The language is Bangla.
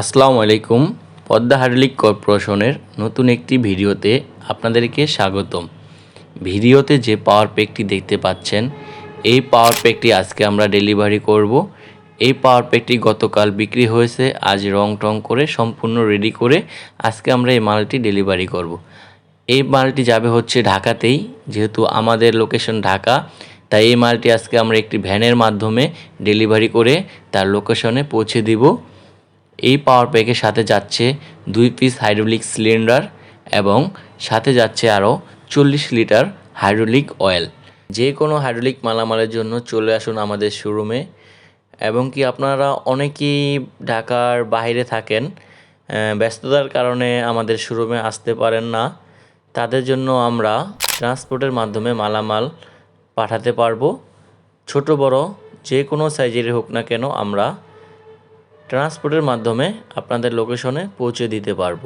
আসসালামু আলাইকুম, পদ্মা হাইড্রোলিক কর্পোরেশনের নতুন একটি ভিডিওতে আপনাদেরকে স্বাগতম। ভিডিওতে যে পাওয়ার প্যাকটি দেখতে পাচ্ছেন, এই পাওয়ার প্যাকটি আজকে আমরা ডেলিভারি করব। এই পাওয়ার প্যাকটি গতকাল বিক্রি হয়েছে, আজ রং টং করে সম্পূর্ণ রেডি করে আজকে আমরা এই মালটি ডেলিভারি করব। এই মালটি যাবে হচ্ছে ঢাকাতেই, যেহেতু আমাদের লোকেশন ঢাকা, তাই এই মালটি আজকে আমরা একটি ভ্যানের মাধ্যমে ডেলিভারি করে তার লোকেশনে পৌঁছে দিব। এই পাওয়ার প্যাকের সাথে যাচ্ছে দুই পিস হাইড্রোলিক সিলিন্ডার এবং সাথে যাচ্ছে আরও চল্লিশ লিটার হাইড্রোলিক অয়েল যে কোনো হাইড্রোলিক মালামালের জন্য চলে আসুন আমাদের শোরুমে এবং কি আপনারা অনেকেই ঢাকার বাইরে থাকেন ব্যস্ততার কারণে আমাদের শোরুমে আসতে পারেন না। তাদের জন্য আমরা ট্রান্সপোর্টের মাধ্যমে মালামাল পাঠাতে পারব। ছোট বড়, যে কোনো সাইজেরই হোক না কেন আমরা ট্রান্সপোর্টের মাধ্যমে আপনাদের লোকেশনে পৌঁছে দিতে পারব।